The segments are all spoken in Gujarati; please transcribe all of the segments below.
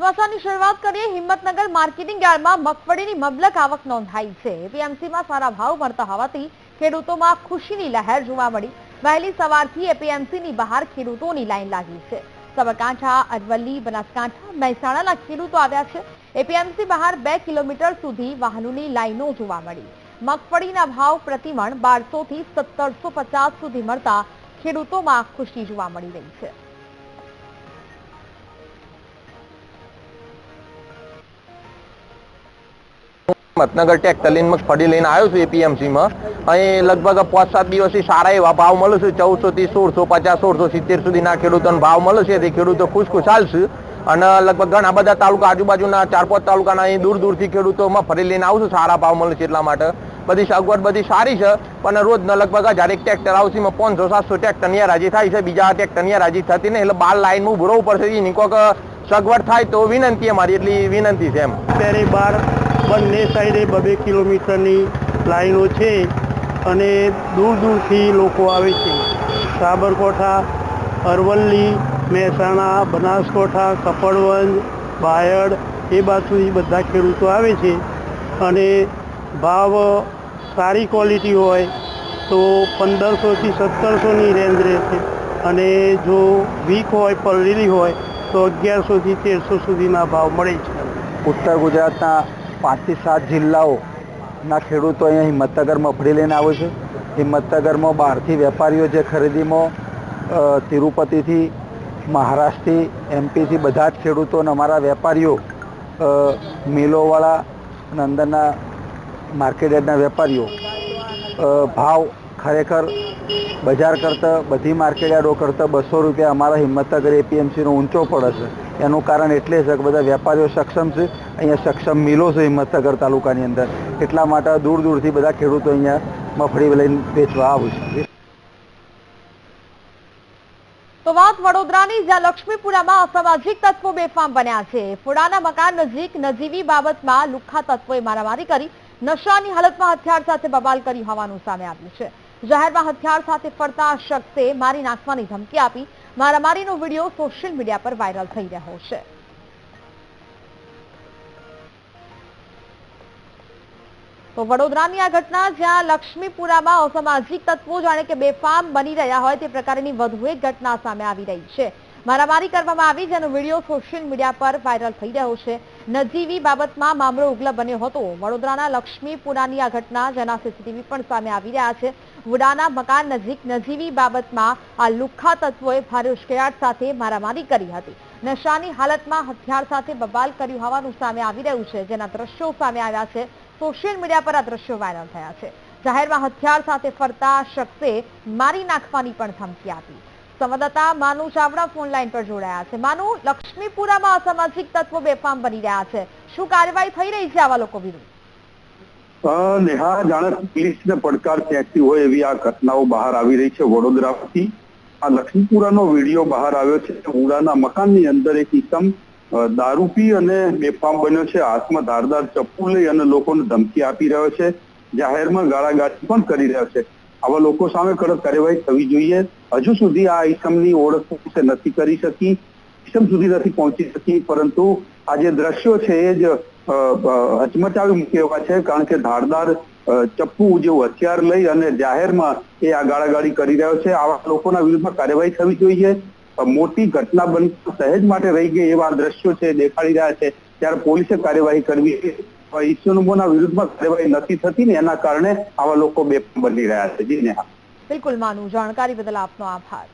સમાચારની શરૂઆત કરીએ. હિંમતનગર માર્કેટિંગ યાર્ડમાં મગફળીની મબલક આવક નોંધાઈ છે. એપીએમસીમાં સારા ભાવ મળતા હોવાથી ખેડૂતોમાં ખુશીની લહેર જોવા મળી. વહેલી સવારથી એપીએમસીની બહાર ખેડૂતોની લાઈન લાગી છે. સાબરકાંઠા, અરવલ્લી, બનાસકાંઠા, મહેસાણાના ખેડૂતો આવ્યા છે. એપીએમસી બહાર બે કિલોમીટર સુધી વાહનોની લાઈનો જોવા મળી. મગફળીના ભાવ પ્રતિમણ બારસો થી સત્તરસો પચાસ સુધી મળતા ખેડૂતોમાં ખુશી જોવા મળી રહી છે. હિંમતનગર ટ્રેક્ટર લઈને ફરી લઈને આવ્યો છું એપીએમસીમાં અહીં લગભગ પાંચ સાત દિવસથી સારા એવા ભાવ મળે છે. ચૌદસો થી સોળસો પચાસ સોળસો સિત્તેર સુધીના ખેડૂતોને ભાવ મળે છે. તે ખેડૂતો ખુશ ખુશ છે. અને લગભગ ઘણા બધા તાલુકા આજુબાજુના ચાર પાંચ તાલુકાના અહીં દૂર દૂરથી ખેડૂતોમાં ફરી લઈને આવું સારા ભાવ મળે છે એટલા માટે. બધી સગવડ બધી સારી છે. પણ રોજના લગભગ હજાર એક ટ્રેક્ટર આવશે. એમાં પાંચસો, સાતસો ટ્રેક્ટરની રાજી થાય છે. બીજા ટ્રેક્ટરની રાજી થતી નહીં. એટલે બાર લાઈનમાં ઉભરવું પડશે. એની કોઈક સગવડ થાય તો વિનંતી અમારી. એટલી વિનંતી છે એમ. અત્યારે બાર બંને સાઈડે બબે કિલોમીટરની લાઈનો છે અને દૂર દૂરથી લોકો આવે છે. સાબરકોઠા, અરવલ્લી, મહેસાણા, બનાસકોઠા, કપડવંજ બાયડ એ બાજુથી બધા ખેડૂતો આવે છે અને ભાવ સારી ક્વોલિટી હોય તો પંદરસોથી સત્તરસોની રેન્જ રહેશે અને જો વીક હોય, પલળેલી હોય તો અગિયારસોથી તેરસો સુધીના ભાવ મળે છે. ઉત્તર ગુજરાતના પાંચથી સાત જિલ્લાઓના ખેડૂતો અહીંયા હિંમતનગર મફળી લઈને આવે છે. હિંમતનગરમાં બહારથી વેપારીઓ જે ખરીદીમાં તિરુપતિથી, મહારાષ્ટ્રથી, એમપીથી બધા જ ખેડૂતો અને અમારા વેપારીઓ મિલોવાળા અને અંદરના માર્કેટ યાર્ડના વેપારીઓ ભાવ ખરેખર બજાર કરતાં બધી માર્કેટ યાર્ડો કરતાં બસો રૂપિયા અમારા હિંમતનગર એપીએમસીનો ઊંચો પડે છે. એનું કારણ એટલે છે કે બધા વેપારીઓ સક્ષમ છે. અહીંયા સક્ષમ મિલો છે હિંમતનગર તાલુકાની અંદર. એટલા માટે દૂર દૂરથી બધા ખેડૂતો અહીંયા મફળી લઈને વેચવા આવે તો વાત વડોદરાની, જ્યાં લક્ષ્મીપુરામાં અસામાજિક તત્વો બેફામ બન્યા છે. ફોડાના મકાન નજીક નજીવી બાબતમાં લુખ્ખા તત્વોએ મારામારી કરી, નશાની હાલતમાં હથિયાર સાથે બબાલ કરી હોવાનું સામે આવ્યું છે. જાહેરમાં હથિયાર સાથે ફરતા શખ્સે મારી નાખવાની ધમકી આપી મારામારીનો વીડિયો સોશિયલ મીડિયા પર વાયરલ થઈ રહ્યો છે. તો વડોદરાની આ ઘટના જ્યાં લક્ષ્મીપુરામાં અસામાજિક તત્વો જાણે કે બેફામ બની રહ્યા હોય તે પ્રકારની વધુ એક ઘટના સામે આવી રહી છે. મારામારી કરવામાં આવી જેનો વીડિયો સોશિયલ મીડિયા પર વાયરલ થઈ રહ્યો છે. નજીવી બાબતમાં મામલો ઉગ્ર બન્યો હતો. વડોદરાના લક્ષ્મીપુરાની આ ઘટના જેના સીસીટીવી પણ સામે આવી રહ્યા છે. વુડાના મકાન નજીક નજીવી બાબતમાં આ લુખ્ખા તત્વોએ ભારે ઉશ્કેરાટ સાથે મારામારી કરી હતી. નશાની હાલતમાં હથિયાર સાથે બબાલ કર્યું હોવાનું સામે આવી રહ્યું છે. જેના દ્રશ્યો સામે આવ્યા છે. સોશિયલ મીડિયા પર આ દ્રશ્યો વાયરલ થયા છે. જાહેરમાં હથિયાર સાથે ફરતા શખ્સે મારી નાખવાની પણ ધમકી આપી. સંવાદદાતા માનુ ચાવડા ફોન લાઈન પર જોડાયા છે. માનુ, લક્ષ્મીપુરામાં અસામાજિક તત્વો બેફામ બની રહ્યા છે. શું કાર્યવાહી થઈ રહી છે આવા લોકો વિરુદ્ધ? નેહા જાણે પોલીસને પડકાર ફેંકતી હોય એવી આ ઘટનાઓ બહાર આવી રહી છે વડોદરાથી. આ લક્ષ્મીપુરાનો વીડિયો બહાર આવ્યો છે. ઉડાના મકાનની અંદર એક ઇસમ દારૂપી અને બેફામ બન્યો છે. હાથમાં ધારદાર ચપ્પુ લઈ અને લોકોને ધમકી આપી રહ્યો છે. જાહેરમાં ગાળાગાળી પણ કરી રહ્યો છે. આવા લોકો સામે કડક કાર્યવાહી થવી જોઈએ. હજુ સુધી આ ઇસમની ઓળખ નથી કરી શકી ઇસમ સુધી નથી પહોંચી શકી, પરંતુ આ જે દ્રશ્યો છે એ જ હચમચાવી મૂકે એવા છે, કારણ કે ધારદાર ચપ્પુ જેવું હથિયાર લઈ અને જાહેરમાં એ આ ગાળાગાળી કરી રહ્યો છે. આવા લોકોના વિરુદ્ધમાં કાર્યવાહી થવી જોઈએ. મોટી ઘટના બની સહેજ માટે રહી ગઈ એવા દ્રશ્યો છે દેખાડી રહ્યા છે. ત્યારે પોલીસે કાર્યવાહી કરવી જોઈએ. વિરુદ્ધમાં કાર્યવાહી નથી થતી ને એના કારણે આવા લોકો બે બની રહ્યા છે. જી નેહા. બિલકુલ, માનું, જાણકારી બદલ આપનો આભાર.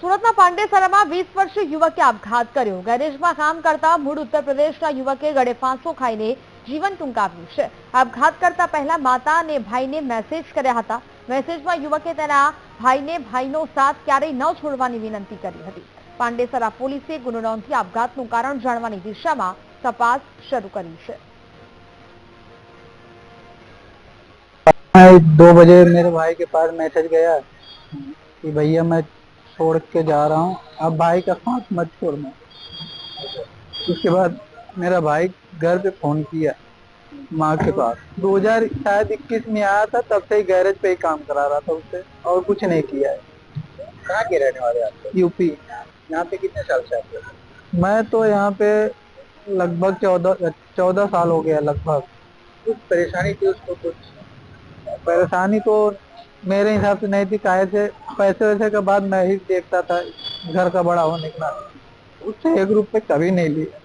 સુરતના પાંડેસરામાં વીસ વર્ષીય યુવકે આપઘાત કર્યો. ગેરેજમાં કામ કરતા મૂળ ઉત્તર પ્રદેશના યુવકે ગળે ફાંસો ખાઈને જીવન ટૂંકાવ્યું છે. આપઘાત કરતા પહેલા માતા અને ભાઈને મેસેજ કર્યા હતા. મેસેજમાં યુવકે તેના ભાઈને, ભાઈનો સાથ ક્યારેય ન છોડવાની વિનંતી કરી હતી. પાંડેસરા પોલીસે ગુનો નોંધી આપઘાતનું કારણ જાણવાની દિશામાં તપાસ શરૂ કરી છે मैं दो बजे मेरे भाई के पास मैसेज गया कि भैया मैं छोड़ के जा रहा हूँ अब भाई का साथ मत छोड़ना उसके बाद मेरा भाई घर पे फोन किया माँ के पास 2000 शायद इक्कीस में आया था तब से ही गैरेज पे ही काम करा रहा था उससे और कुछ नहीं किया है कहाँ के रहने वाले आप लोग यूपी यहाँ पे कितने साल से आप लोग मैं तो यहाँ पे लगभग चौदह चौदह साल हो गया लगभग कुछ परेशानी थी उसको कुछ परेशानी तो मेरे हिसाब से नहीं थी काहे से पैसे वैसे के बाद मैं ही देखता था घर का बड़ा होने के नाते उससे एक रुपये कभी नहीं लिया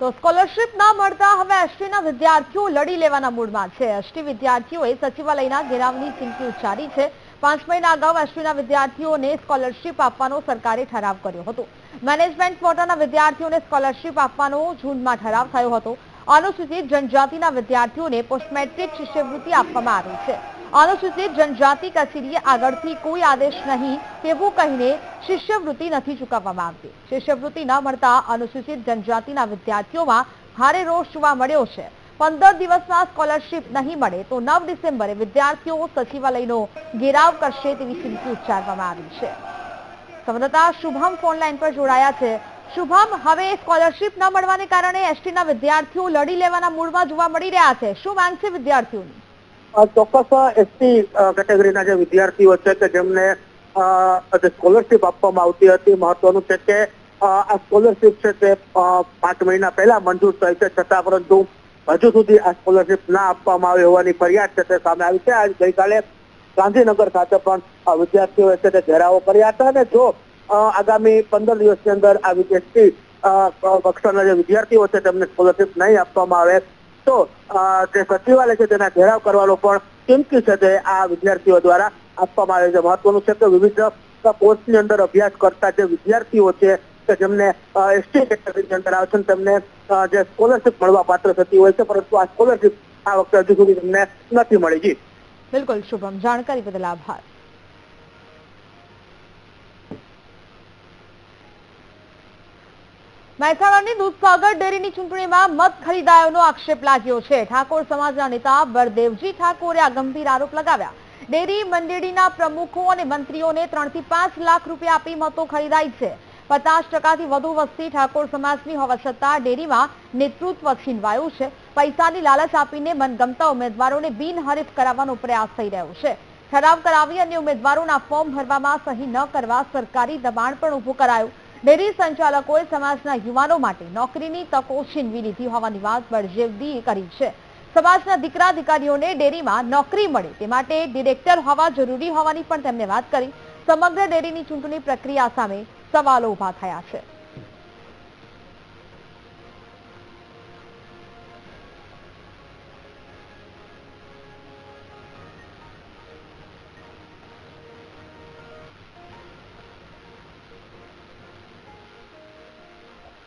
તો સ્કોલરશીપ ના મળતા હવે એસટીના વિદ્યાર્થીઓ લડી લેવાના મૂડમાં છે એસટી વિદ્યાર્થીઓએ સચિવાલયના ઘેરાવની ચીમકી ઉચ્ચારી છે પાંચ મહિના અગાઉ એસટીના વિદ્યાર્થીઓને સ્કોલરશીપ આપવાનો સરકારે ઠરાવ કર્યો હતો. મેનેજમેન્ટ કોટાના વિદ્યાર્થીઓને સ્કોલરશીપ આપવાનો જૂનમાં ઠરાવ થયો હતો. અનુસૂચિત જનજાતિના વિદ્યાર્થીઓને પોસ્ટ મેટ્રિક શિષ્યવૃત્તિ આપવામાં આવી છે. અનુસૂચિત જનજાતિ કચેરીએ આગળથી કોઈ આદેશ નહીં તેવું કહીને શિષ્યવૃત્તિ નથી ચૂકવવામાં આવતી. શિષ્યવૃત્તિ ન મળતા અનુસૂચિત જનજાતિના વિદ્યાર્થીઓમાં ભારે રોષ જોવા મળ્યો છે. પંદર દિવસમાં સ્કોલરશીપ નહીં મળે તો નવ ડિસેમ્બરે વિદ્યાર્થીઓ સચિવાલયનો ઘેરાવ કરશે તેવી ચીમકી ઉચ્ચારવામાં આવી છે. સંવાદદાતા શુભમ ફોનલાઈન પર જોડાયા છે. શુભમ, હવે સ્કોલરશીપ ન મળવાને કારણે એસટીના વિદ્યાર્થીઓ લડી લેવાના મૂડમાં જોવા મળી રહ્યા છે. શું માંગ છે વિદ્યાર્થીઓની? ચોક્કસ એસટી કેટેગરીના જે વિદ્યાર્થીઓ છે કે જેમને સ્કોલરશીપ આપવામાં આવતી હતી, મહત્વનું છે કે આ સ્કોલરશીપ છે તે પાંચ મહિના પહેલા મંજૂર થઈ છે. છતાં પરંતુ હજુ સુધી આ સ્કોલરશીપ ના આપવામાં આવી હોવાની ફરિયાદ છે તે સામે આવી છે. ગઈકાલે ગાંધીનગર ખાતે પણ વિદ્યાર્થીઓએ છે તે ઘેરાવો કર્યા હતા અને જો આગામી પંદર દિવસની અંદર આ વિદ્યાર્થી કક્ષાના જે વિદ્યાર્થીઓ છે તેમને સ્કોલરશીપ નહીં આપવામાં આવે, તો જે સચિવાલય છે તેના ઘેરાવ કરવાનો પણ ચીમકી છે તે આ વિદ્યાર્થીઓ દ્વારા આપવામાં આવે છે. મહત્વનું છે કે વિવિધ કોર્સની અંદર અભ્યાસ કરતા જે વિદ્યાર્થીઓ છે કે જેમને એસટી કેટેગરીની અંદર આવે છે તેમને જે સ્કોલરશીપ મળવા પાત્ર થતી હોય છે, પરંતુ આ સ્કોલરશીપ આ વખતે હજુ સુધી તમને નથી મળી. જી. બિલકુલ, શુભમ. જાણકારી બદલ આભાર. મહેસાણાની દૂધસાગર ડેરીની ચૂંટણીમાં મત ખરીદાયોનો આક્ષેપ લાગ્યો છે. ઠાકોર સમાજના નેતા બળદેવજી ઠાકોરે આ ગંભીર આરોપ લગાવ્યા. ડેરી મંડળીના પ્રમુખો અને મંત્રીઓને ત્રણથી પાંચ લાખ રૂપિયા આપી મતો ખરીદાય છે. પચાસ ટકાથી વધુ વસ્તી ઠાકોર સમાજની હોવા છતાં ડેરીમાં નેતૃત્વ છીનવાયું છે. પૈસાની લાલચ આપીને મનગમતા ઉમેદવારોને બિનહરીફ કરાવવાનો પ્રયાસ થઈ રહ્યો છે. ઠરાવ કરાવી અને ઉમેદવારોના ફોર્મ ભરવામાં સહી ન કરવા સરકારી દબાણ પણ ઊભું કરાયું. ડેરી સંચાલકોએ સમાજના યુવાનો માટે નોકરીની તકો છીનવી લીધી હોવાની વાત બળજેવદી કરી છે. સમાજના દીકરા દીકરીઓને ડેરીમાં નોકરી મળે તે માટે ડિરેક્ટર હોવા જરૂરી હોવાની પણ તેમણે વાત કરી. સમગ્ર ડેરીની ચૂંટણી પ્રક્રિયા સામે સવાલો ઊભા થયા છે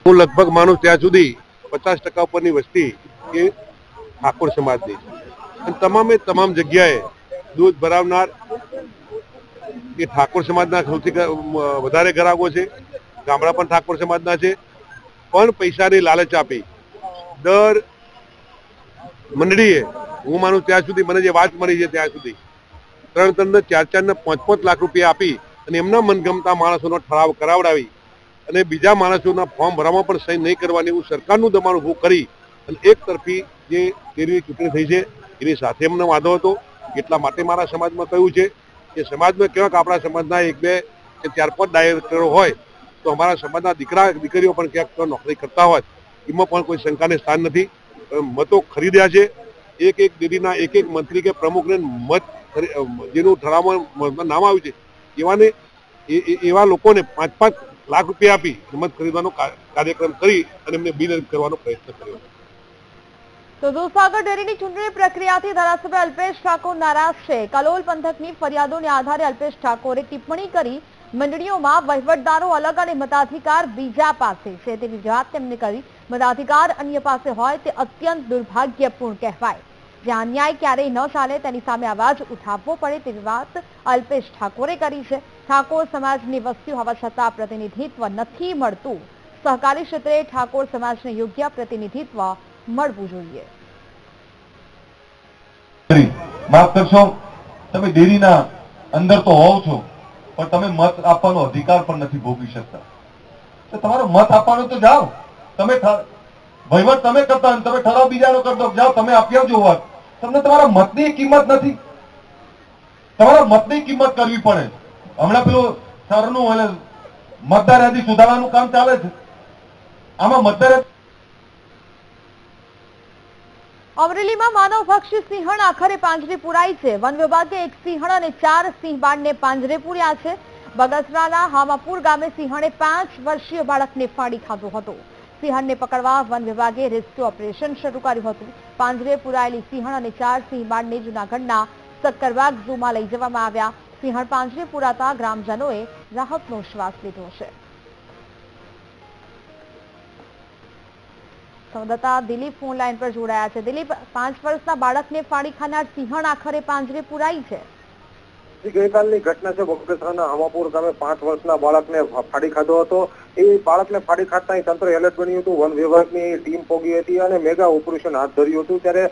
હું લગભગ માનું ત્યાં સુધી પચાસ ટકા ઉપરની વસ્તી એ ઠાકોર સમાજની. અને તમામે તમામ જગ્યાએ દૂધ ભરાવનાર એ ઠાકોર સમાજના સૌથી વધારે ગ્રાહકો છે. ગામડા પણ ઠાકોર સમાજના છે. પણ પૈસાની લાલચ આપી. દર મંડળીએ, હું માનું ત્યાં સુધી મને જે વાત મળી છે ત્યાં સુધી, ત્રણ ત્રણ ને ચાર ચાર ને પાંચ પાંચ લાખ રૂપિયા આપી અને એમના મનગમતા માણસોનો ઠરાવ કરાવડાવી અને બીજા માણસોના ફોર્મ ભરવામાં પણ સહી નહીં કરવાની એવું સરકારનું દબાણ ઊભું કરી અને એક તરફી જે ડેરીની ચૂંટણી થઈ છે, એની સાથે એમનો વાંધો હતો. એટલા માટે મારા સમાજમાં કહ્યું છે કે સમાજમાં ક્યાંક આપણા સમાજના એક બે કે ચાર પાંચ ડાયરેક્ટરો હોય, તો અમારા સમાજના દીકરા દીકરીઓ પણ ક્યાંક નોકરી કરતા હોય, એમાં પણ કોઈ શંકાને સ્થાન નથી. મતો ખરીદ્યા છે. એક એક દીદીના એક એક મંત્રી કે પ્રમુખને મત જેનું ઠરાવમાં નામ આવ્યું છે, એવાને એવા લોકોને પાંચ પાંચ લાખ રૂપિયા આપી મત ખરીદવાનો કાર્યક્રમ કરી અને એમને બિનહરીફ કરવાનો પ્રયત્ન કર્યો. તો દૂધસાગર ડેરીની ચૂંટણી પ્રક્રિયાથી ધારાસભ્ય અલ્પેશ ઠાકોર નારાજ છે. કલોલ પંથકની ફરિયાદોને આધારે અલ્પેશ ઠાકોરે ટિપ્પણી કરી મંડળીઓમાં વહીવટદારો અલગ અને મતાધિકાર બીજા પાસે છે. તેવી વાત તેમણે કરી મતાધિકાર અન્ય પાસે હોય તે અત્યંત દુર્ભાગ્યપૂર્ણ કહેવાય. જ્યાં અન્યાય ક્યારેય ન ચાલે તેની સામે અવાજ ઉઠાવવો પડે તેવી વાત અલ્પેશ ઠાકોરે કરી છે. ઠાકોર સમાજની વસ્તી હોવા છતાં પ્રતિનિધિત્વ નથી મળતું. સહકારી ક્ષેત્રે ઠાકોર સમાજને યોગ્ય પ્રતિનિધિત્વ મળવું જોઈએ. માફ કરશો, તમે ડેરીના અંદર તો હોવ છો, પણ તમે મત આપવાનો અધિકાર પણ નથી ભોગવી શકતા. તો તમારો મત આપવાનો તો જાઓ. તમે વહીવટ તમે કરતા તમે ઠરાવ બીજાનો કરતો જાઓ, તમે આપી આવજો વાત તમને તમારા મતની કિંમત નથી. તમારા મતની કિંમત કરવી પડે. હમણાં પેલું સરનું એટલે મતદાર યાદી સુધારવાનું કામ ચાલે છે. આમાં મતદાર યાદી અમરેલીમાં માનવભક્ષી સિંહણ આખરે પાંજરે પુરાઈ છે. વન વિભાગે એક સિંહણ અને ચાર સિંહ બાળને પાંજરે પૂર્યા છે. બગસરાના હામાપુર ગામે સિંહણે પાંચ વર્ષીય બાળકને ફાડી ખાધો હતો. સિંહણને પકડવા વન વિભાગે રેસ્ક્યુ ઓપરેશન શરૂ કર્યું હતું. પાંજરે પુરાયેલી સિંહણ અને ચાર સિંહ બાળને જૂનાગઢના સક્કરબાગ ઝૂમાં લઈ જવામાં આવ્યા. સિંહણ પાંજરે પુરાતા ગ્રામજનોએ રાહતનો શ્વાસ લીધો છે. સંવાદદાતા દિલીપ ફોન લાઈન પર જોડાયા છે. દિલીપ, પાંચ વર્ષના બાળકને ફાડી ખાનાર સિંહણ આખરે પાંજરે પુરાઈ છે. ગઈકાલની ઘટના છે. બગસરાના હમાપુર ગામે પાંચ વર્ષના બાળકને ફાડી ખાધો હતો. એ બાળકને ફાડી ખાતા તંત્ર એલર્ટ બન્યું હતું. વન વિભાગની ટીમ પોગી હતી અને મેગા ઓપરેશન હાથ ધર્યું હતું. ત્યારે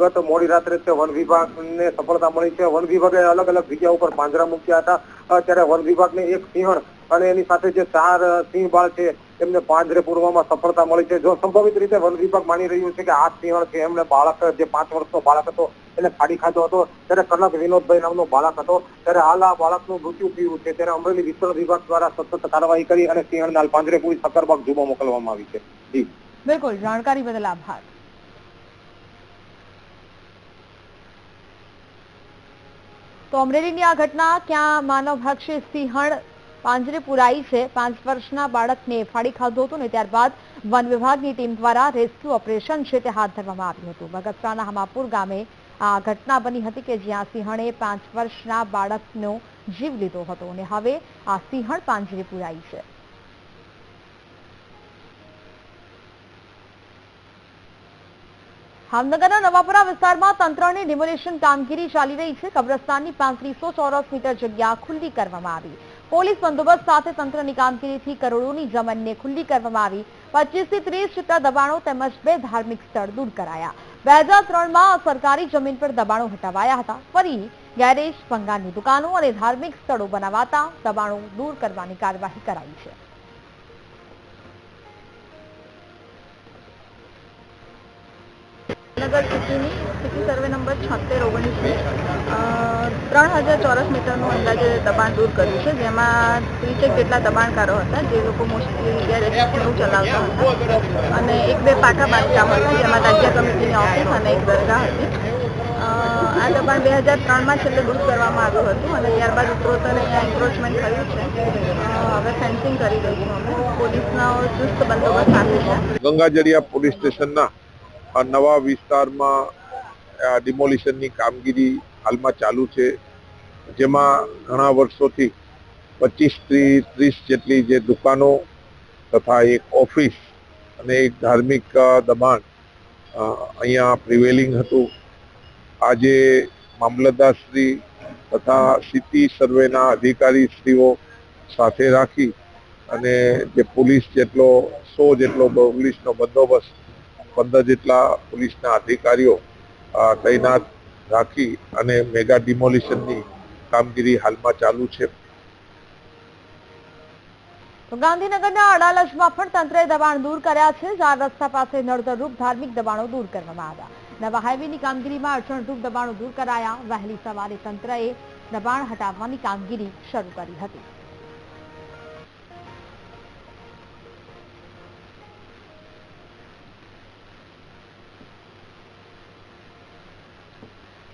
ગત મોડી રાત્રે છે વન વિભાગને સફળતા મળી છે. વન વિભાગે અલગ અલગ જગ્યા ઉપર પાંજરા મૂક્યા હતા. ત્યારે વન વિભાગને એક સિંહણ અને એની સાથે જે ચાર સિંહ બાળ છે એમને પાંજરે પૂરવામાં સફળતા મળી છે. જો સંભવિત રીતે વન વિભાગ માની રહ્યું છે કે આ સિંહણ છે એમને બાળક જે પાંચ વર્ષનો બાળક હતો, એને ફાડી ખાધો હતો, ત્યારે કનક વિનોદભાઈ નામનો બાળક હતો, ત્યારે હાલ આ બાળકનું મૃત્યુ થયું છે. ત્યારે અમરેલી વિસ્તરણ વિભાગ દ્વારા સતત કાર્યવાહી કરી અને સિંહણને પાંજરે પૂરી સકરબાગ જુમો મોકલવામાં આવી છે. જી. બિલકુલ, જાણકારી બદલ આભાર. તો અમરેલીની આ ઘટના, ક્યાં માનવભક્ષી સિંહણ? પાંજરે પુરાઈ છે. પાંચ વર્ષના બાળકને ફાડી ખાધો હતો ને ત્યારબાદ વન વિભાગની ટીમ દ્વારા રેસ્ક્યુ ઓપરેશન છે તે હાથ ધરવામાં આવ્યું હતું. બગસરાના હમાપુર ગામે આ ઘટના બની હતી કે જ્યાં સિંહણે પાંચ વર્ષના બાળકનો જીવ લીધો હતો અને હવે આ સિંહણ પાંજરે પુરાઈ છે. ભાવનગરના નવાપુરા વિસ્તારમાં તંત્રની ડિમોલિશન કામગીરી ચાલી રહી છે. કબ્રસ્તાનની પાંત્રીસો ચોરસ મીટર જગ્યા ખુલ્લી કરવામાં આવી. પોલીસ બંદોબસ્ત સાથે તંત્રની કામગીરીથી કરોડોની જમીનને ખુલ્લી કરવામાં આવી. પચીસથી ત્રીસ જેટલા દબાણો તેમજ બે ધાર્મિક સ્થળ દૂર કરાયા. બે હજાર ત્રણમાં સરકારી જમીન પર દબાણો હટાવાયા હતા. ફરી ગેરેજ, ભંગારની દુકાનો અને ધાર્મિક સ્થળો બનાવાતા દબાણો દૂર કરવાની કાર્યવાહી કરાઈ છે. નગર સિટીની સિટી સર્વે નંબર છોતેર ઓગણીસની ત્રણ હજાર ચોરસ મીટરનું અંદાજે દબાણ દૂર કર્યું છે, જેમાં ત્રીસેક જેટલા દબાણકારો હતા, જે લોકો મોસ્ટલી ગેરેજ ચલાવતા હતા. અને એક બે પાકા બાંધકામ હતા, જેમાં રાજ્ય કમિટીની ઓફિસ અને એક દરગાહ હતી. આ દબાણ બે હજાર ત્રણમાં છેલ્લે દૂર કરવામાં આવ્યું હતું અને ત્યારબાદ ઉત્તરોત્તર અહીંયા એન્ક્રોચમેન્ટ થયું છે. હવે ફેન્સિંગ કરી દઈશું અમે. પોલીસનો ચુસ્ત બંદોબસ્ત સાથે છે. ગંગાજરિયા પોલીસ સ્ટેશનના નવા વિસ્તારમાં ડિમોલિશનની કામગીરી હાલમાં ચાલુ છે. જેમાં ઘણા વર્ષોથી પચીસથી ત્રીસ જેટલી જે દુકાનો તથા એક ઓફિસ અને એક ધાર્મિક દબાણ અહીંયા પ્રિવેલિંગ હતું. આજે મામલતદારશ્રી તથા સિટી સર્વેના અધિકારી શ્રીઓ સાથે રાખી અને જે પોલીસ જેટલો, સો જેટલો પોલીસનો બંદોબસ્ત પંદર જેટલા પોલીસના અધિકારીઓ તૈનાત રાખી અને મેગા ડિમોલિશનની કામગીરી હાલમાં ચાલુ છે. ગાંધીનગરના અડાલજમાં પણ તંત્રએ દબાણ દૂર કર્યા છે. ચાર રસ્તા પાસે નડતરરૂપ ધાર્મિક દબાણો દૂર કરવામાં આવ્યા. નવા હાઈવેની કામગીરીમાં અડચણરૂપ દબાણો દૂર કરાયા. વહેલી સવારે તંત્રએ દબાણ હટાવવાની કામગીરી શરૂ કરી હતી.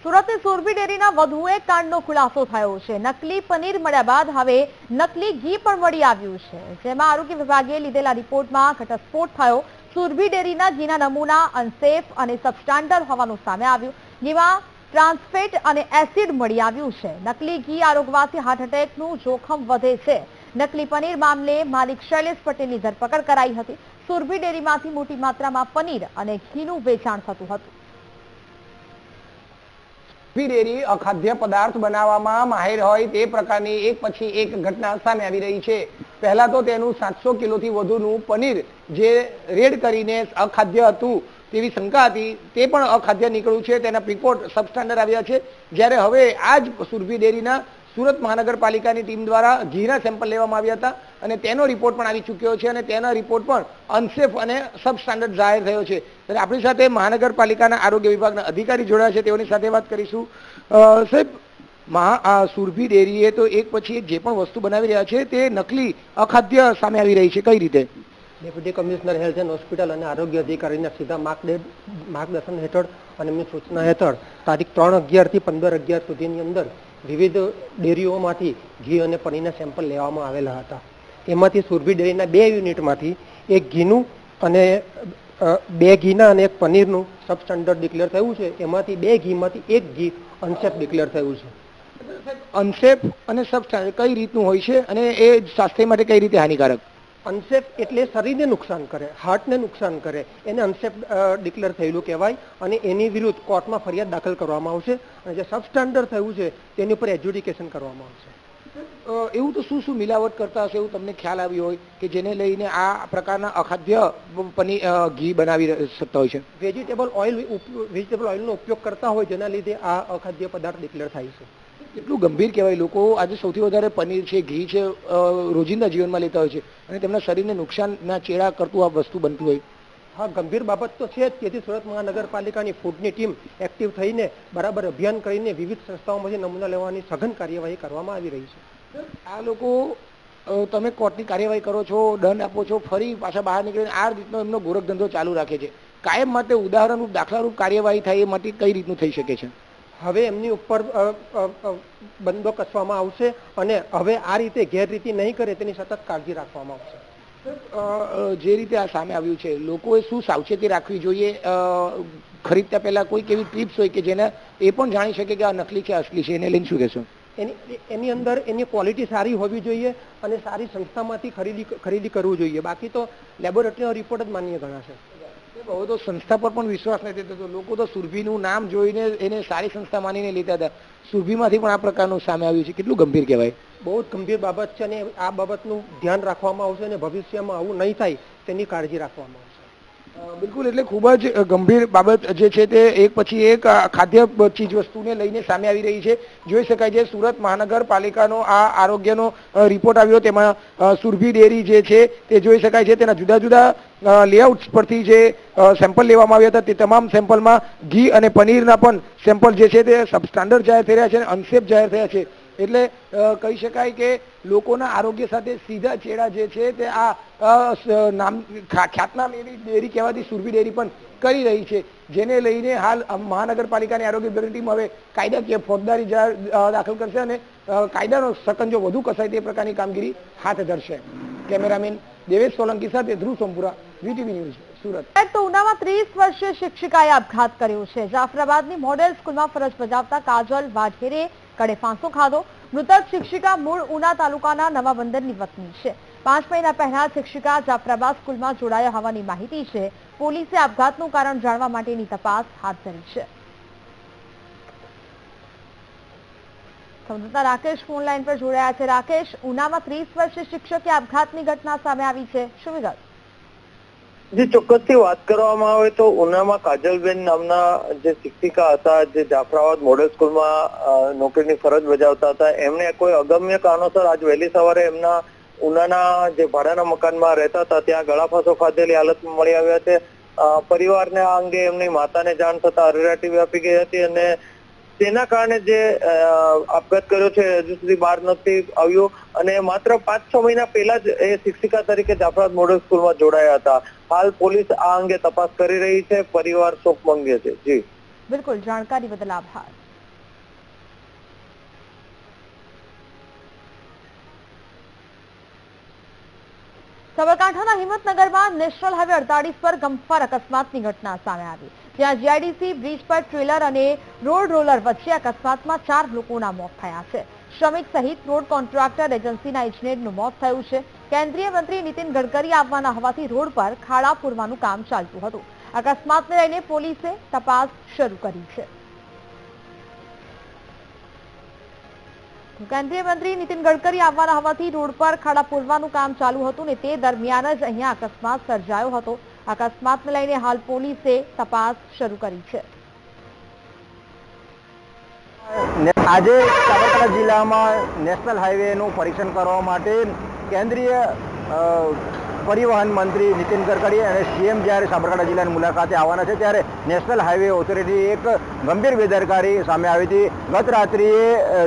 સુરતની સુરભી ડેરીના વધુ એક કાંડનો ખુલાસો થયો છે. નકલી પનીર મળ્યા બાદ હવે નકલી ઘી પણ મળી આવ્યું છે. જેમાં આરોગ્ય વિભાગે લીધેલા રિપોર્ટમાં ઘટસ્ફોટ થયો. સુરભી ડેરીના ઘીના નમૂના અનસેફ અને સબસ્ટાન્ડર્ડ હોવાનું સામે આવ્યું. જેમાં ટ્રાન્સફેટ અને એસિડ મળી આવ્યું છે. નકલી ઘી આરોગવાથી હાર્ટ એટેકનું જોખમ વધે છે. નકલી પનીર મામલે માલિક શૈલેષ પટેલની ધરપકડ કરાઈ હતી. સુરભી ડેરીમાંથી મોટી માત્રામાં પનીર અને ઘીનું વેચાણ થતું હતું. ડેરી અખાદ્ય પદાર્થ બનાવવામાં માહિર હોય તે પ્રકારની એક પછી એક ઘટના સામે આવી રહી છે. પહેલા તો તેનું સાતસો કિલોથી વધુનું પનીર જે રેડ કરીને અખાદ્ય હતું તેવી શંકા હતી. તે પણ અખાદ્ય નીકળ્યું છે. તેના રિપોર્ટ સબસ્ટાન્ડર્ડ આવ્યા છે. જ્યારે હવે આ જ સુરભી ડેરીના સુરત મહાનગરપાલિકાની ટીમ દ્વારા ઘીના સેમ્પલ લેવામાં આવ્યા હતા અને તેનો રિપોર્ટ પણ આવી ચૂક્યો છે અને તેનો રિપોર્ટ પણ અનસેફ અને સબસ્ટાન્ડર્ડ જાહેર થયો છે. ત્યારે આપણી સાથે મહાનગરપાલિકાના આરોગ્ય વિભાગના અધિકારી જોડાયા છે, તેઓની સાથે વાત કરીશું. સાહેબ, મહા, આ સુરભી ડેરીએ તો એક પછી એક જે પણ વસ્તુ બનાવી રહ્યા છે, તે નકલી અખાદ્ય સામે આવી રહી છે, કઈ રીતે? Deputy commissioner health and hospital અને આરોગ્ય અધિકારીના સીધા માર્ગદે- માર્ગદર્શન હેઠળ અને એમની સૂચના હેઠળ તારીખ ત્રણ અગિયારથી પંદર અગિયાર સુધીની અંદર વિવિધ ડેરીઓમાંથી ઘી અને પનીરના સેમ્પલ લેવામાં આવેલા હતા. એમાંથી સુરભી ડેરીના બે યુનિટમાંથી એક ઘીનું અને બે ઘીના અને એક પનીરનું સબસ્ટાન્ડર્ડ ડિક્લેર થયું છે. એમાંથી બે ઘીમાંથી એક ઘી અનસેફ ડિક્લેર થયું છે. અનસેફ અને સબસ્ટાન્ડર્ડ કઈ રીતનું હોય છે અને એ સ્વાસ્થ્ય માટે કઈ રીતે હાનિકારક? અનસેફ એટલે શરીરને નુકસાન કરે, હાર્ટને નુકસાન કરે. એને અનસેફ ડિક્લેર થયેલું કહેવાય અને એની વિરુદ્ધ કોર્ટમાં ફરિયાદ દાખલ કરવામાં આવશે અને જે સબસ્ટાન્ડર્ડ થયું છે તેની ઉપર એજ્યુડિકેશન કરવામાં આવશે. એવું તો શું શું મિલાવટ કરતા હશે એવું તમને ખ્યાલ આવ્યો હોય કે જેને લઈને આ પ્રકારના અખાદ્ય પની ઘી બનાવી શકતા હોય છે? વેજીટેબલ ઓઇલ વેજીટેબલ ઓઇલનો ઉપયોગ કરતા હોય જેના લીધે આ અખાદ્ય પદાર્થ ડિક્લેર થાય છે. એટલું ગંભીર કહેવાય લોકો આજે સૌથી વધારે પનીર છે ઘી છે રોજિંદા જીવનમાં લેતા હોય છે અને તેમના શરીરને નુકસાનના ચેડા કરતું આ વસ્તુ બનતું હોય. હા ગંભીર બાબત તો છે જ તેથી સુરત મહાનગરપાલિકાની ફૂડની ટીમ એક્ટિવ થઈને બરાબર અભિયાન કરીને વિવિધ સંસ્થાઓમાંથી નમૂના લેવાની સઘન કાર્યવાહી કરવામાં આવી રહી છે. આ લોકો તમે કોર્ટની કાર્યવાહી કરો છો દંડ આપો છો ફરી પાછા બહાર નીકળીને આ રીતનો એમનો ગોરખ ધંધો ચાલુ રાખે છે. કાયમ માટે ઉદાહરણરૂપ દાખલારૂપ કાર્યવાહી થાય એ માટે કઈ રીતનું થઈ શકે છે? હવે એમની ઉપર બંદો કસવામાં આવશે અને હવે આ રીતે ગેરરીતિ નહીં કરે તેની સતત કાળજી રાખવામાં આવશે. જે રીતે આ સામે આવ્યું છે લોકોએ શું સાવચેતી રાખવી જોઈએ? ખરીદતા પહેલા કોઈ કેવી ટિપ્સ હોય કે જેને એ પણ જાણી શકે કે આ નકલી છે અસલી છે? એને લઈને શું કહેશો? એની એની અંદર એની ક્વોલિટી સારી હોવી જોઈએ અને સારી સંસ્થામાંથી ખરીદી ખરીદી કરવું જોઈએ. બાકી તો લેબોરેટરીનો રિપોર્ટ જ માન્ય ગણાશે. હવે તો સંસ્થા પર પણ વિશ્વાસ નથી થતો. લોકો તો સુરભીનું નામ જોઈને એને સારી સંસ્થા માનીને લેતા હતા. સુરભીમાંથી પણ આ પ્રકારનું સામે આવ્યું છે. કેટલું ગંભીર કહેવાય. બહુ જ ગંભીર બાબત છે અને આ બાબતનું ધ્યાન રાખવામાં આવશે અને ભવિષ્યમાં આવું નહીં થાય તેની કાળજી રાખવામાં આવશે. બિલકુલ, એટલે ખૂબ જ ગંભીર બાબત જે છે તે એક પછી એક ખાદ્ય ચીજ વસ્તુને લઈને સામે આવી રહી છે. જોઈ શકાય છે, સુરત મહાનગરપાલિકાનો આ આરોગ્યનો રિપોર્ટ આવ્યો, તેમાં સુરભી ડેરી જે છે તે જોઈ શકાય છે, તેના જુદા જુદા લેઆઉટ્સ પરથી જે સેમ્પલ લેવામાં આવ્યા હતા, તે તમામ સેમ્પલમાં ઘી અને પનીરના પણ સેમ્પલ જે છે તે સબસ્ટાન્ડર્ડ જાહેર થઈ રહ્યા છે અને અનસેફ જાહેર થયા છે. એટલે કહી શકાય કે લોકોના આરોગ્ય સાથે સીધા ચેડા જે છે તે આ નામ ખ્યાતનામ એવી ડેરી કહેવાતી સુરભી ડેરી પણ કરી રહી છે, જેને લઈને હાલ મહાનગરપાલિકાની આરોગ્ય વિભાગની ટીમ હવે કાયદાકીય ફોજદારી દાખલ કરશે અને કાયદાનો સકંજો વધુ કસાય તે પ્રકારની કામગીરી હાથ ધરશે. કેમેરામેન દેવેશ સોલંકી સાથે ધ્રુવ સોમપુરા વીટીવી ન્યૂઝ, સુરત. ઉનામાં ત્રીસ વર્ષીય શિક્ષિકાએ આપઘાત કર્યો છે. જાફરાબાદની મોડેલ સ્કૂલમાં ફરજ બજાવતા કાજલ વાઢેરે કડે ફાંસો ખાધો. મૃતક શિક્ષિકા મૂળ ઉના તાલુકાના નવા બંદરની વતની છે. પાંચ મહિના પહેલા શિક્ષિકા જાફરાબાદ સ્કૂલમાં જોડાયા હોવાની માહિતી છે. પોલીસે આપઘાતનું કારણ જાણવા માટેની તપાસ હાથ ધરી છે. રાકેશ ફોન લાઈન પર જોડાયા છે. રાકેશ, ઉનામાં ત્રીસ વર્ષીય શિક્ષકે આપઘાતની ઘટના સામે આવી છે. શું વિગત? જે ચોક્કસથી વાત કરવામાં આવે તો ઉનામાં કાજલબેન નામના જે શિક્ષિકા હતા, જે જાફરાબાદ મોડેલ સ્કૂલમાં નોકરીની ફરજ બજાવતા હતા, એમને કોઈ અગમ્ય કારણોસર આજ વહેલી સવારે એમના ઉનાના જે ભાડાના મકાનમાં રહેતા હતા, ત્યાં ગળાફાંસો ખાધેલી હાલતમાં મળી આવ્યા છે પરિવારને આ અંગે એમની માતાને જાણ થતા અરેરાટી વ્યાપી ગઈ હતી અને તેના કારણે જે અપઘાત કર્યો છે, હજુ સુધી બહાર નથી આવ્યો. અને માત્ર પાંચ છ મહિના પહેલા જ એ શિક્ષિકા તરીકે જાફરાબાદ મોડલ સ્કૂલમાં જોડાયા હતા. હાલ પોલીસ આ અંગે તપાસ કરી રહી છે. પરિવાર શોક મંગે છે. જી. બિલકુલ. જાણકારી બદલ આભાર. સાબરકાંઠાના હિંમતનગરમાં નેશનલ હાઈવે અડતાલીસ પર ગંફાર અકસ્માતની ઘટના સામે આવી. જ્યાં જીઆઈડીસી બ્રિજ પર ટ્રેલર અને રોડ રોલર વચ્ચે અકસ્માતમાં ચાર લોકોના મોત થયા છે. શ્રમિક સહિત રોડ કોન્ટ્રાક્ટર એજન્સીના ઇજનેરનું મોત થયું છે. કેન્દ્રીય મંત્રી નીતિન ગડકરી આવવાના હોવાથી રોડ પર ખાડા પૂરવાનું કામ ચાલતું હતું. અકસ્માતને લઈને પોલીસે તપાસ શરૂ કરી છે. કેન્દ્રીય મંત્રી નીતિન ગડકરી આવવાના હોવાથી રોડ પર ખાડા પૂરવાનું કામ ચાલુ હતું ને તે દરમિયાન જ અહીંયા અકસ્માત સર્જાયો હતો. અકસ્માતને લઈને હાલ પોલીસે તપાસ શરૂ કરી છે. આજે સાબરકાંઠા જિલ્લામાં નેશનલ હાઈવેનું પરીક્ષણ કરવા માટે કેન્દ્રીય પરિવહન મંત્રી નીતિન ગડકરી અને સીએમ જ્યારે સાબરકાંઠા જિલ્લાની મુલાકાતે આવવાના છે ત્યારે નેશનલ હાઈવે ઓથોરિટી એક ગંભીર બેદરકારી સામે આવી હતી. ગત રાત્રિએ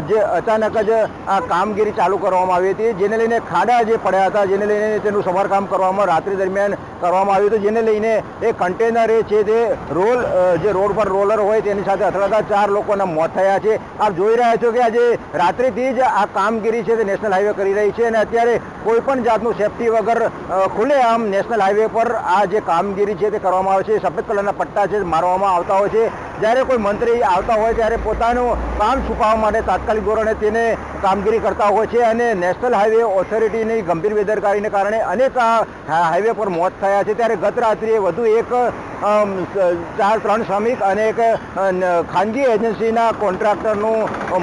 જે અચાનક જ આ કામગીરી ચાલુ કરવામાં આવી હતી, જેને લઈને ખાડા જે પડ્યા હતા, જેને લઈને તેનું સમારકામ કરવામાં રાત્રિ દરમિયાન કરવામાં આવ્યું હતું, જેને લઈને એ કન્ટેનર એ છે તે રોલ જે રોડ પર રોલર હોય તેની સાથે અથડાતા ચાર લોકોના મોત થયા છે. આપ જોઈ રહ્યા છો કે આજે રાત્રિથી જ આ કામગીરી છે તે નેશનલ હાઈવે કરી રહી છે અને અત્યારે કોઈ પણ જાતનું સેફટી વગર ખુલ્લેઆમ નેશનલ હાઈવે પર આ જે કામગીરી છે તે કરવામાં આવે છે. સફેદ કલરના પટ્ટા છે મારવામાં આવતા હોય છે. જ્યારે કોઈ મંત્રી આવતા હોય ત્યારે પોતાનું કામ છુપાવવા માટે તાત્કાલિક ધોરણે તેને કામગીરી કરતા હોય છે અને નેશનલ હાઈવે ઓથોરિટીની ગંભીર બેદરકારીને કારણે અનેક હાઈવે પર મોત થયા છે. ત્યારે ગત રાત્રિએ વધુ એક ચાર, ત્રણ શ્રમિક અને એક ખાનગી એજન્સીના કોન્ટ્રાક્ટરનું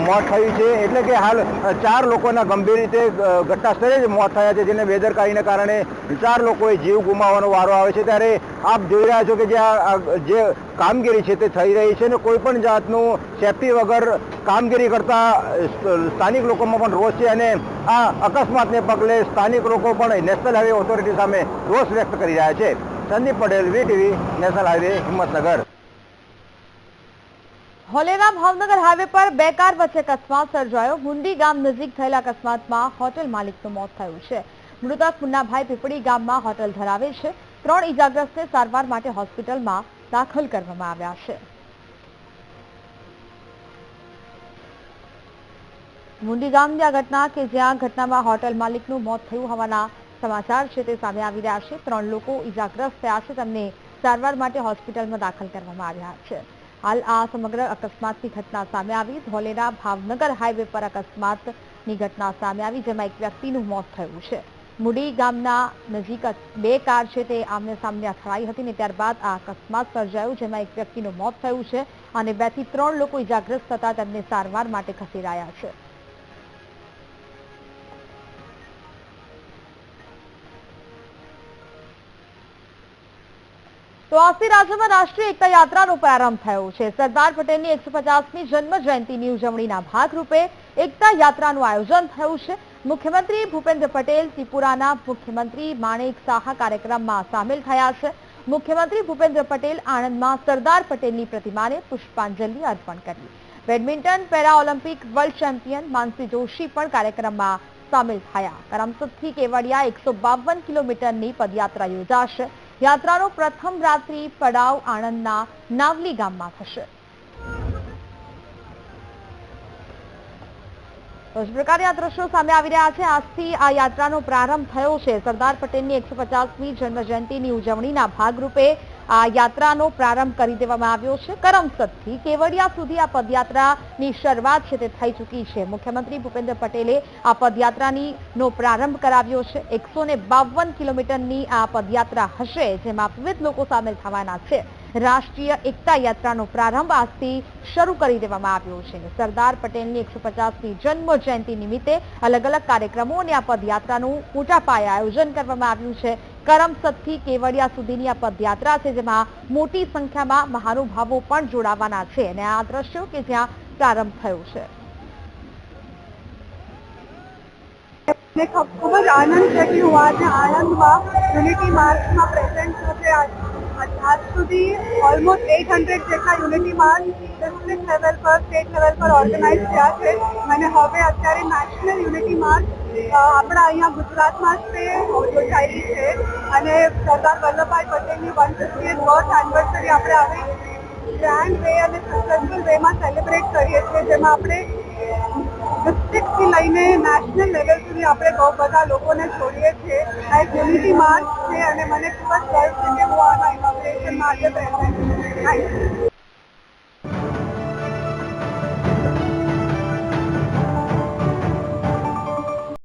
મોત થયું છે. એટલે કે હાલ ચાર લોકોના ગંભીર રીતે ઘટના જ મોત થયા છે, જેને બેદરકારીને કારણે ચાર લોકોએ જીવ ગુમાવવાનો વારો આવે છે. ત્યારે આપ જોઈ રહ્યા છો કે જે જે કામગીરી છે તે થઈ રહી છે અને કોઈ પણ જાતનું સેફટી વગર કામગીરી કરતા સ્થાનિક લોકોમાં પણ રોષ છે અને આ અકસ્માતને પગલે સ્થાનિક લોકો પણ નેશનલ હાઈવે ઓથોરિટી સામે રોષ વ્યક્ત કરી રહ્યા છે. Sandeep Patel VTV, national highway, Himmatnagar. હોલેરા Bhavnagar highway પર બે કાર વચ્ચે અકસ્માત સર્જાયો. હુંડી ગામ નજીક થયેલા અકસ્માતમાં હોટેલ માલિકનું મોત થયું છે. મૃતક મુન્નાભાઈ પીપળી ગામમાં હોટેલ ધરાવે છે. ત્રણ ઇજાગ્રસ્તને સારવાર માટે હોસ્પિટલમાં દાખલ કરવામાં આવ્યા છે. મુંડી ગામની આ ઘટના કે જ્યાં ઘટનામાં હોટેલ માલિકનું મોત થયું હોવાના સમાચાર છે તે સામે આવી રહ્યા છે. ત્રણ લોકો ઈજાગ્રસ્ત થયા છે. તેમને સારવાર માટે હોસ્પિટલમાં દાખલ કરવામાં આવ્યા છે. હાલ આ સમગ્ર અકસ્માતની ઘટના સામે આવી. ધોલેરા ભાવનગર હાઈવે પર અકસ્માતની ઘટના સામે આવી, જેમાં એક વ્યક્તિનું મોત થયું છે. મુડી ગામના નજીક બે કાર છે તે આમને સામને અથડાઈ હતી ને ત્યારબાદ આ અકસ્માત સર્જાયું, જેમાં એક વ્યક્તિનું મોત થયું છે અને બેથી ત્રણ લોકો ઈજાગ્રસ્ત થતા તેમને સારવાર માટે ખસેડાયા છે. તો આજથી રાજ્યમાં રાષ્ટ્રીય એકતા યાત્રાનો પ્રારંભ થયો છે. સરદાર પટેલની એકસો પચાસમી જન્મ જયંતિની ઉજવણીના ભાગરૂપે એકતા યાત્રાનું આયોજન થયું છે. મુખ્યમંત્રી ભૂપેન્દ્ર પટેલ ત્રિપુરાના મુખ્યમંત્રી માણેક સાહા કાર્યક્રમમાં સામેલ થયા છે. મુખ્યમંત્રી ભૂપેન્દ્ર પટેલ આણંદમાં સરદાર પટેલની પ્રતિમાને પુષ્પાંજલિ અર્પણ કરી. Badminton para Olympic world champion Mansi Joshi પણ કાર્યક્રમમાં સામેલ થયા. કરમસદથી કેવડિયા એકસો કિલોમીટરની પદયાત્રા યોજાશે. યાત્રાનો પ્રથમ રાત્રિ પડાવ આણંદના નાવલી ગામમાં થશે. તો જ પ્રકારે આ દ્રશ્યો સામે આવી રહ્યા છે, આજથી આ યાત્રાનો પ્રારંભ થયો છે. સરદાર પટેલની એકસો પચાસમી જન્મ જયંતિની ઉજવણીના ભાગરૂપે આ યાત્રાનો પ્રારંભ કરી દેવામાં આવ્યો છે. કરમસદથી કેવડિયા સુધી આ પદયાત્રાની શરૂઆત છે તે થઈ ચૂકી છે. મુખ્યમંત્રી ભૂપેન્દ્ર પટેલે આ પદયાત્રાની નો પ્રારંભ કરાવ્યો છે. એકસો કિલોમીટરની આ પદયાત્રા હશે, જેમાં વિવિધ લોકો સામેલ થવાના છે. રાષ્ટ્રીય એકતા યાત્રાનો પ્રારંભ આજથી શરૂ કરી દેવામાં આવ્યો છે. સરદાર પટેલની એકસો પચાસમી જન્મ જયંતિ નિમિત્તે અલગ અલગ કાર્યક્રમો અને આ પદયાત્રાનું મોટા પાયે આયોજન કરવામાં આવ્યું છે. કરમસદથી કેવડિયા સુધીની આ પદયાત્રા છે, જેમાં મોટી સંખ્યામાં મહાનુભાવો પણ જોડાવાના છે અને આ દ્રશ્યો કે જ્યાં પ્રારંભ થયો છે. ખૂબ જ આનંદ છે કે આજે આણંદમાં યુનિટી માર્ચમાં પ્રેઝન્ટ થશે. આજ સુધી ઓલમોસ્ટ એટ હંડ્રેડ જેટલા યુનિટી માર્ચ ડિસ્ટ્રિક્ટ લેવલ પર સ્ટેટ લેવલ પર ઓર્ગેનાઇઝ થયા છે. અને હવે અત્યારે નેશનલ યુનિટી માર્ચ આપણા અહીંયા ગુજરાતમાં જ તે યોજાયેલી છે. અને સરદાર વલ્લભભાઈ પટેલની વન ફિફ્ટીએથ બર્થ એનિવર્સરી આપણે આવી ગ્રાન્ડ વે અને સક્સેસફુલ વેમાં સેલિબ્રેટ કરીએ છીએ, જેમાં આપણે ડિસ્ટ્રિક્ટથી લઈને નેશનલ લેવલ સુધી આપણે બહુ બધા લોકોને છોડીએ છીએ. આ એક યુનિટી માર્ચ છે અને મને ખૂબ જ ગર્વ છે કે હું આના ઇનોગ્રેશનમાં આજે પ્રેઝન્ટ થેન્ક યુ